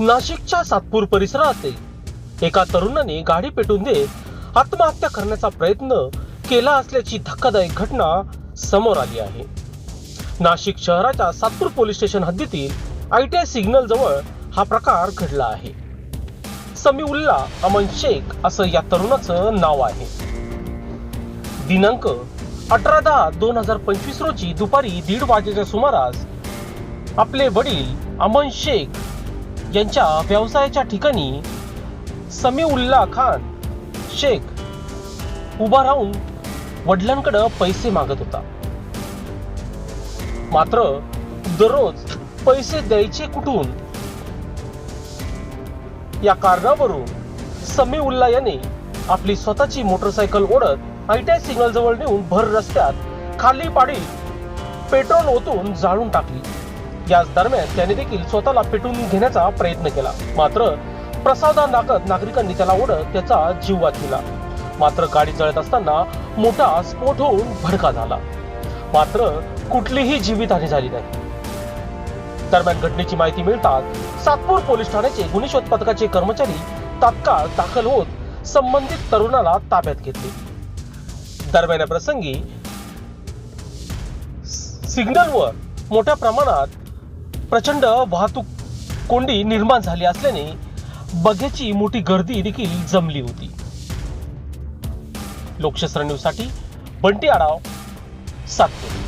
नाशिकच्या सातपूर परिसरात एका तरुणाने गाडी पेटून देत आत्महत्या करण्याचा प्रयत्न केला असल्याची धक्कादायक घटना समोर आली आहे. नाशिक शहराच्या सातपूर पोलीस स्टेशन हद्दीतील आयटीआय सिग्नल जवळ हा प्रकार घडला आहे. समीउल्ला अमन शेख असं या तरुणाचं नाव आहे. दिनांक अठरा दहा दोन हजार पंचवीस रोजी दुपारी दीड वाजेच्या सुमारास आपले वडील अमन शेख यांच्या व्यवसायाच्या ठिकाणी समीउल्ला खान शेख उभा राहून वडिलांकडं पैसे मागत होता. मात्र दररोज पैसे द्यायचे कुठून? या कारणावरून समीउल्ला याने आपली स्वतःची मोटरसायकल ओढत आयटीआय सिग्नल जवळ नेऊन भर रस्त्यात खाली पाडी पेट्रोल ओतून जाळून टाकली. याच दरम्यान त्याने देखील स्वतःला पेटून घेण्याचा प्रयत्न केला. मात्र प्रसादान दाखत नागरिकांनी त्याला ओढत त्याचा जीव वाचविला मात्र गाडी जळत असताना मोठा स्फोट होऊन भडका झाला. मात्र कुठलीही जीवितहानी झाली नाही. दरम्यान घटनेची माहिती मिळताच सातपूर पोलीस ठाण्याचे गुन्हे शोध पथकाचे कर्मचारी तात्काळ दाखल होत संबंधित तरुणाला ताब्यात घेतले. दरम्यान या प्रसंगी सिग्नलवर मोठ्या प्रमाणात प्रचंड वाहतूक कोंडी निर्माण झाली असल्याने बघ्याची मोठी गर्दी देखील जमली होती. लोकशास्त्र न्यूजसाठी बंटी आढाव सातपूर.